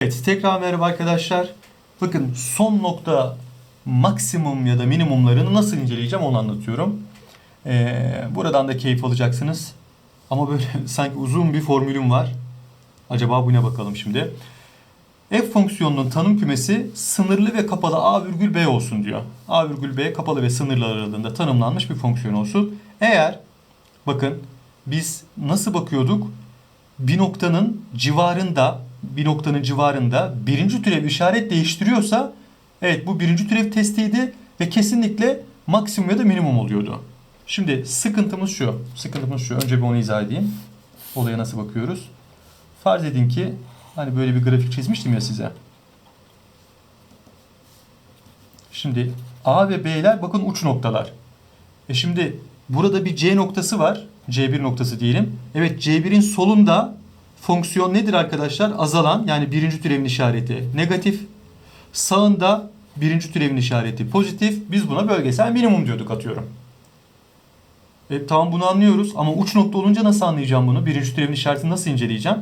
Evet tekrar merhaba arkadaşlar. Bakın son nokta maksimum ya da minimumlarını nasıl inceleyeceğim onu anlatıyorum. Ee, buradan da keyif alacaksınız. Ama böyle sanki uzun bir formülüm var. Acaba bu ne bakalım şimdi. F fonksiyonunun tanım kümesi sınırlı ve kapalı A virgül B olsun diyor. A virgül B kapalı ve sınırlı aralığında tanımlanmış bir fonksiyon olsun. Eğer bakın biz nasıl bakıyorduk? Bir noktanın civarında bir noktanın civarında birinci türev işaret değiştiriyorsa evet bu birinci türev testiydi ve kesinlikle maksimum ya da minimum oluyordu. Şimdi sıkıntımız şu. Sıkıntımız şu. Önce bir onu izah edeyim. Olaya nasıl bakıyoruz? Farz edin ki hani böyle bir grafik çizmiştim ya size. Şimdi A ve B'ler bakın uç noktalar. E şimdi burada bir C noktası var. C1 noktası diyelim. Evet C1'in solunda fonksiyon nedir arkadaşlar? Azalan yani birinci türevin işareti negatif. Sağında birinci türevin işareti pozitif. Biz buna bölgesel minimum diyorduk atıyorum. E, tamam bunu anlıyoruz ama uç nokta olunca nasıl anlayacağım bunu? Birinci türevin işaretini nasıl inceleyeceğim?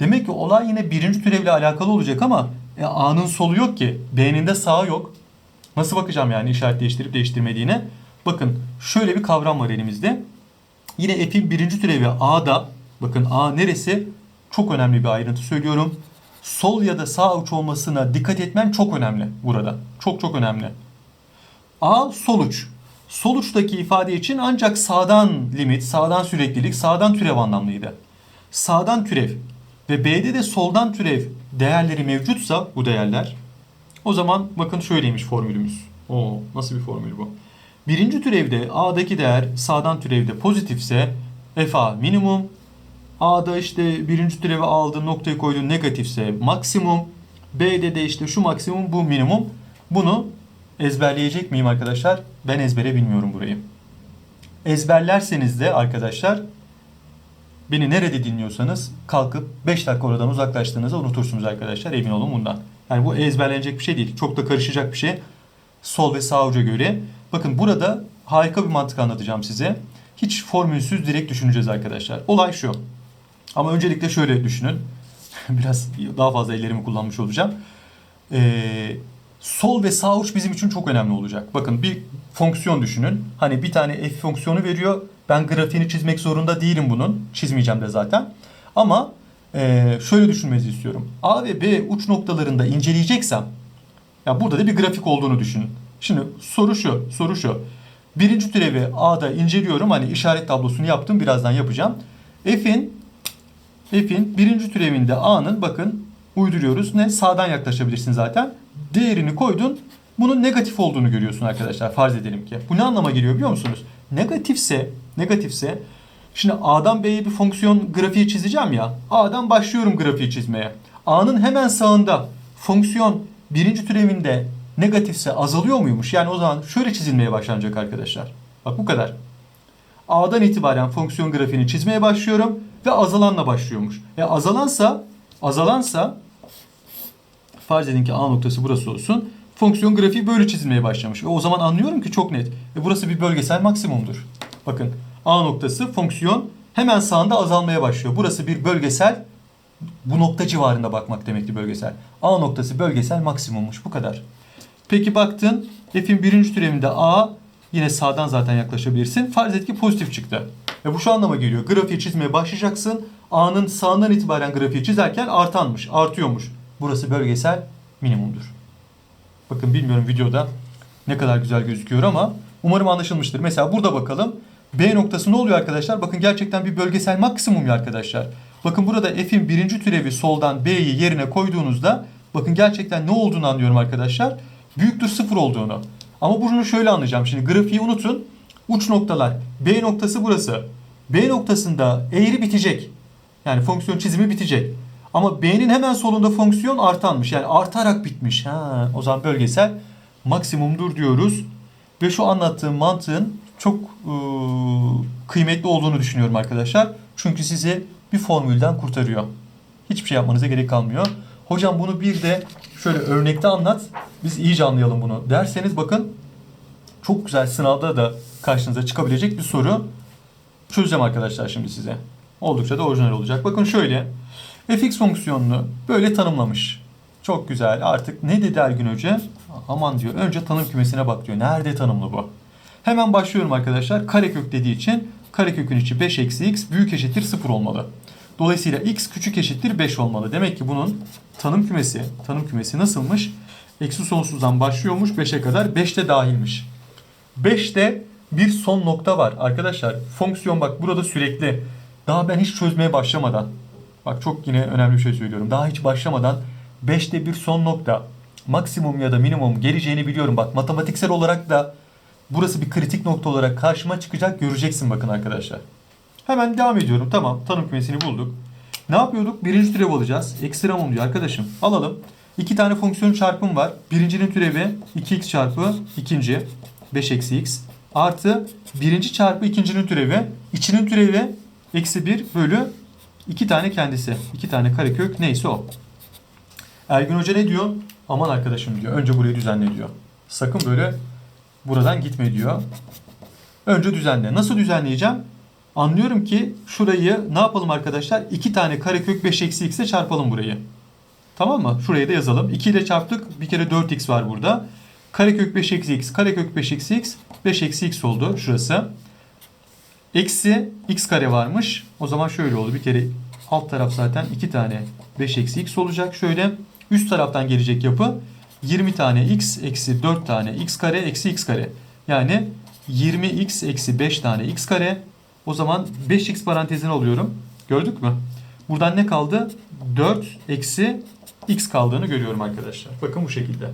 Demek ki olay yine birinci türevle alakalı olacak ama e, A'nın solu yok ki. B'nin de sağı yok. Nasıl bakacağım yani işaret değiştirip değiştirmediğine? Bakın şöyle bir kavram var elimizde. Yine f'in birinci türevi A'da. Bakın A neresi? Çok önemli bir ayrıntı söylüyorum. Sol ya da sağ uç olmasına dikkat etmen çok önemli burada. Çok çok önemli. A sol uç. Sol uçtaki ifade için ancak sağdan limit, sağdan süreklilik, sağdan türev anlamlıydı. Sağdan türev ve B'de de soldan türev değerleri mevcutsa bu değerler o zaman bakın şöyleymiş formülümüz. Oo, nasıl bir formül bu? Birinci türevde A'daki değer sağdan türevde pozitifse FA minimum. A'da işte birinci türevi aldığın noktayı koyduğun negatifse maksimum. B'de de işte şu maksimum bu minimum. Bunu ezberleyecek miyim arkadaşlar? Ben ezbere bilmiyorum burayı. Ezberlerseniz de arkadaşlar beni nerede dinliyorsanız kalkıp 5 dakika oradan uzaklaştığınızda unutursunuz arkadaşlar. Emin olun bundan. Yani bu ezberlenecek bir şey değil. Çok da karışacak bir şey. Sol ve sağ uca göre. Bakın burada harika bir mantık anlatacağım size. Hiç formülsüz direkt düşüneceğiz arkadaşlar. Olay şu. Ama öncelikle şöyle düşünün. Biraz daha fazla ellerimi kullanmış olacağım. Ee, sol ve sağ uç bizim için çok önemli olacak. Bakın bir fonksiyon düşünün. Hani bir tane f fonksiyonu veriyor. Ben grafiğini çizmek zorunda değilim bunun. Çizmeyeceğim de zaten. Ama e, şöyle düşünmenizi istiyorum. A ve B uç noktalarında inceleyeceksem ya burada da bir grafik olduğunu düşünün. Şimdi soru şu, soru şu. Birinci türevi A'da inceliyorum. Hani işaret tablosunu yaptım. Birazdan yapacağım. F'in F'in birinci türevinde A'nın bakın uyduruyoruz. Ne? Sağdan yaklaşabilirsin zaten. Değerini koydun. Bunun negatif olduğunu görüyorsun arkadaşlar. Farz edelim ki. Bu ne anlama geliyor biliyor musunuz? Negatifse, negatifse şimdi A'dan B'ye bir fonksiyon grafiği çizeceğim ya. A'dan başlıyorum grafiği çizmeye. A'nın hemen sağında fonksiyon birinci türevinde negatifse azalıyor muymuş? Yani o zaman şöyle çizilmeye başlanacak arkadaşlar. Bak bu kadar. A'dan itibaren fonksiyon grafiğini çizmeye başlıyorum ve azalanla başlıyormuş. E azalansa azalansa farz edin ki A noktası burası olsun. Fonksiyon grafiği böyle çizilmeye başlamış. E o zaman anlıyorum ki çok net. E burası bir bölgesel maksimumdur. Bakın A noktası fonksiyon hemen sağında azalmaya başlıyor. Burası bir bölgesel bu nokta civarında bakmak demekti bölgesel. A noktası bölgesel maksimummuş. Bu kadar. Peki baktın f'in birinci türevinde A yine sağdan zaten yaklaşabilirsin. Farz et ki pozitif çıktı. Ve bu şu anlama geliyor. Grafiği çizmeye başlayacaksın. A'nın sağından itibaren grafiği çizerken artanmış, artıyormuş. Burası bölgesel minimumdur. Bakın bilmiyorum videoda ne kadar güzel gözüküyor ama umarım anlaşılmıştır. Mesela burada bakalım. B noktası ne oluyor arkadaşlar? Bakın gerçekten bir bölgesel maksimum ya arkadaşlar. Bakın burada f'in birinci türevi soldan b'yi yerine koyduğunuzda bakın gerçekten ne olduğunu anlıyorum arkadaşlar. Büyüktür sıfır olduğunu. Ama bunu şöyle anlayacağım. Şimdi grafiği unutun. Uç noktalar. B noktası burası. B noktasında eğri bitecek. Yani fonksiyon çizimi bitecek. Ama B'nin hemen solunda fonksiyon artanmış. Yani artarak bitmiş. Ha, o zaman bölgesel maksimumdur diyoruz. Ve şu anlattığım mantığın çok e, kıymetli olduğunu düşünüyorum arkadaşlar. Çünkü sizi bir formülden kurtarıyor. Hiçbir şey yapmanıza gerek kalmıyor. Hocam bunu bir de şöyle örnekte anlat. Biz iyice anlayalım bunu derseniz bakın çok güzel sınavda da karşınıza çıkabilecek bir soru çözeceğim arkadaşlar şimdi size. Oldukça da orijinal olacak. Bakın şöyle fx fonksiyonunu böyle tanımlamış. Çok güzel. Artık ne dedi Ergün Hoca? Aman diyor. Önce tanım kümesine bak diyor. Nerede tanımlı bu? Hemen başlıyorum arkadaşlar. Karekök dediği için karekökün içi 5 eksi x büyük eşittir 0 olmalı. Dolayısıyla x küçük eşittir 5 olmalı. Demek ki bunun tanım kümesi, tanım kümesi nasılmış? Eksi sonsuzdan başlıyormuş 5'e kadar 5 de dahilmiş. 5'te bir son nokta var arkadaşlar. Fonksiyon bak burada sürekli. Daha ben hiç çözmeye başlamadan. Bak çok yine önemli bir şey söylüyorum. Daha hiç başlamadan 5'te bir son nokta. Maksimum ya da minimum geleceğini biliyorum. Bak matematiksel olarak da burası bir kritik nokta olarak karşıma çıkacak. Göreceksin bakın arkadaşlar. Hemen devam ediyorum. Tamam tanım kümesini bulduk. Ne yapıyorduk? Birinci türev alacağız. Ekstremum diyor arkadaşım. Alalım. İki tane fonksiyon çarpım var. Birincinin türevi 2x çarpı ikinci 5 eksi x artı birinci çarpı ikincinin türevi içinin türevi eksi 1 bölü iki tane kendisi. iki tane karekök neyse o. Ergün Hoca ne diyor? Aman arkadaşım diyor. Önce burayı düzenle diyor. Sakın böyle buradan gitme diyor. Önce düzenle. Nasıl düzenleyeceğim? Anlıyorum ki şurayı ne yapalım arkadaşlar? 2 tane karekök 5 eksi x'e çarpalım burayı. Tamam mı? Şuraya da yazalım. 2 ile çarptık. Bir kere 4x var burada. Karekök 5 eksi x. Karekök 5 eksi x. 5 eksi x oldu şurası. Eksi x kare varmış. O zaman şöyle oldu. Bir kere alt taraf zaten 2 tane 5 eksi x olacak. Şöyle üst taraftan gelecek yapı 20 tane x eksi 4 tane x kare eksi x kare. Yani 20x eksi 5 tane x kare. O zaman 5x parantezine alıyorum. Gördük mü? Buradan ne kaldı? 4 eksi x kaldığını görüyorum arkadaşlar. Bakın bu şekilde.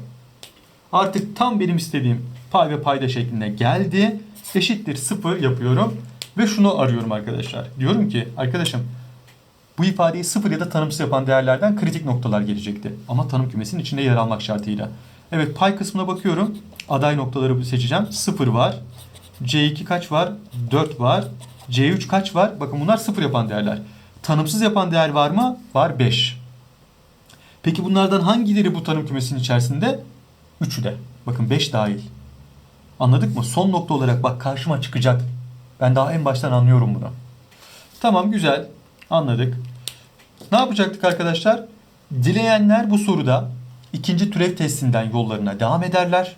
Artık tam benim istediğim pay ve payda şeklinde geldi. Eşittir 0 yapıyorum. Ve şunu arıyorum arkadaşlar. Diyorum ki arkadaşım bu ifadeyi sıfır ya da tanımsız yapan değerlerden kritik noktalar gelecekti. Ama tanım kümesinin içinde yer almak şartıyla. Evet pay kısmına bakıyorum. Aday noktaları seçeceğim. 0 var. C2 kaç var? 4 var. C3 kaç var? Bakın bunlar sıfır yapan değerler. Tanımsız yapan değer var mı? Var 5. Peki bunlardan hangileri bu tanım kümesinin içerisinde? Üçü de. Bakın 5 dahil. Anladık mı? Son nokta olarak bak karşıma çıkacak. Ben daha en baştan anlıyorum bunu. Tamam güzel. Anladık. Ne yapacaktık arkadaşlar? Dileyenler bu soruda ikinci türev testinden yollarına devam ederler.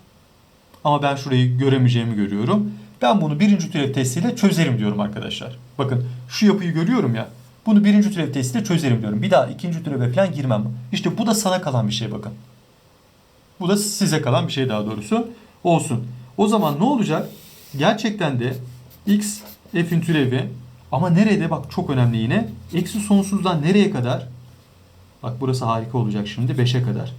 Ama ben şurayı göremeyeceğimi görüyorum. Ben bunu birinci türev testiyle çözerim diyorum arkadaşlar. Bakın şu yapıyı görüyorum ya. Bunu birinci türev testiyle çözerim diyorum. Bir daha ikinci türeve falan girmem. İşte bu da sana kalan bir şey bakın. Bu da size kalan bir şey daha doğrusu. Olsun. O zaman ne olacak? Gerçekten de x f'in türevi ama nerede bak çok önemli yine. Eksi sonsuzdan nereye kadar? Bak burası harika olacak şimdi 5'e kadar.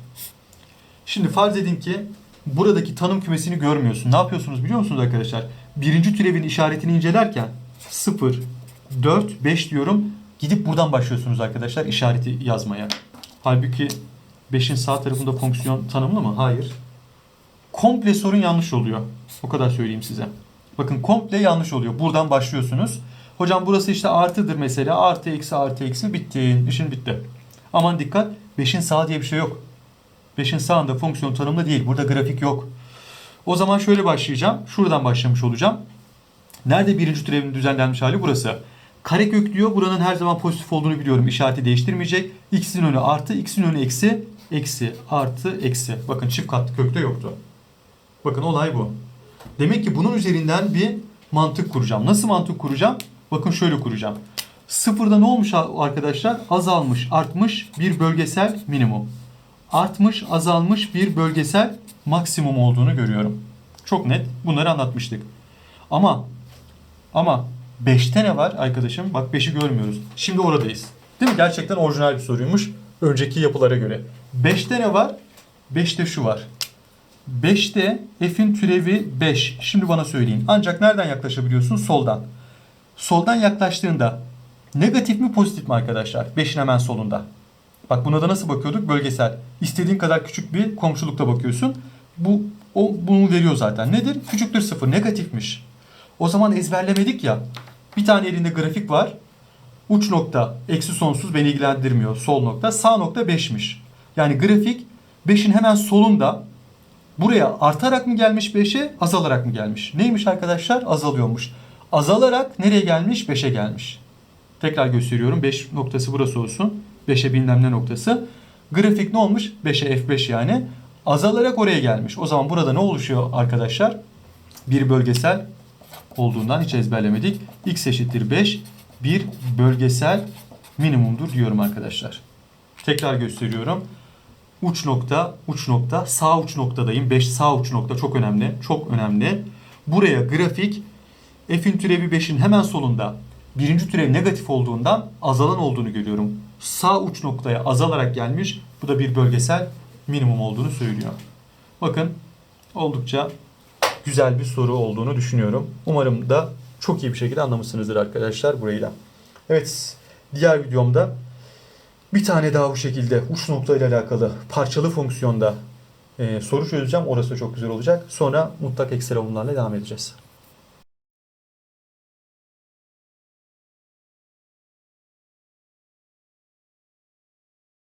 Şimdi farz edin ki buradaki tanım kümesini görmüyorsun. Ne yapıyorsunuz biliyor musunuz arkadaşlar? Birinci türevin işaretini incelerken 0, 4, 5 diyorum. Gidip buradan başlıyorsunuz arkadaşlar işareti yazmaya. Halbuki 5'in sağ tarafında fonksiyon tanımlı mı? Hayır. Komple sorun yanlış oluyor. O kadar söyleyeyim size. Bakın komple yanlış oluyor. Buradan başlıyorsunuz. Hocam burası işte artıdır mesela. Artı eksi artı eksi bitti. İşin bitti. Aman dikkat. 5'in sağ diye bir şey yok. 5'in sağında fonksiyon tanımlı değil. Burada grafik yok. O zaman şöyle başlayacağım. Şuradan başlamış olacağım. Nerede birinci türevin düzenlenmiş hali? Burası. Karekök diyor. Buranın her zaman pozitif olduğunu biliyorum. İşareti değiştirmeyecek. X'in önü artı, X'in önü eksi. Eksi, artı, eksi. Bakın çift katlı kökte yoktu. Bakın olay bu. Demek ki bunun üzerinden bir mantık kuracağım. Nasıl mantık kuracağım? Bakın şöyle kuracağım. Sıfırda ne olmuş arkadaşlar? Azalmış, artmış bir bölgesel minimum. Artmış, azalmış bir bölgesel maksimum olduğunu görüyorum. Çok net. Bunları anlatmıştık. Ama ama 5'te ne var arkadaşım? Bak 5'i görmüyoruz. Şimdi oradayız. Değil mi? Gerçekten orijinal bir soruymuş. Önceki yapılara göre. 5'te ne var? 5'te şu var. 5'te f'in türevi 5. Şimdi bana söyleyin. Ancak nereden yaklaşabiliyorsun? Soldan. Soldan yaklaştığında negatif mi pozitif mi arkadaşlar? 5'in hemen solunda. Bak buna da nasıl bakıyorduk? Bölgesel. İstediğin kadar küçük bir komşulukta bakıyorsun. Bu o bunu veriyor zaten. Nedir? Küçüktür sıfır. Negatifmiş. O zaman ezberlemedik ya. Bir tane elinde grafik var. Uç nokta eksi sonsuz beni ilgilendirmiyor. Sol nokta. Sağ nokta 5'miş. Yani grafik 5'in hemen solunda buraya artarak mı gelmiş 5'e azalarak mı gelmiş? Neymiş arkadaşlar? Azalıyormuş. Azalarak nereye gelmiş? 5'e gelmiş. Tekrar gösteriyorum. 5 noktası burası olsun. 5'e bilmem ne noktası. Grafik ne olmuş? 5'e F5 yani. Azalarak oraya gelmiş. O zaman burada ne oluşuyor arkadaşlar? Bir bölgesel olduğundan hiç ezberlemedik. X eşittir 5. Bir bölgesel minimumdur diyorum arkadaşlar. Tekrar gösteriyorum. Uç nokta, uç nokta, sağ uç noktadayım. 5 sağ uç nokta çok önemli. Çok önemli. Buraya grafik f'in türevi 5'in hemen solunda birinci türev negatif olduğundan azalan olduğunu görüyorum. Sağ uç noktaya azalarak gelmiş. Bu da bir bölgesel minimum olduğunu söylüyor. Bakın oldukça güzel bir soru olduğunu düşünüyorum. Umarım da çok iyi bir şekilde anlamışsınızdır arkadaşlar burayı da. Evet diğer videomda bir tane daha bu şekilde uç nokta ile alakalı parçalı fonksiyonda e, soru çözeceğim. Orası da çok güzel olacak. Sonra mutlak ekstra bunlarla devam edeceğiz.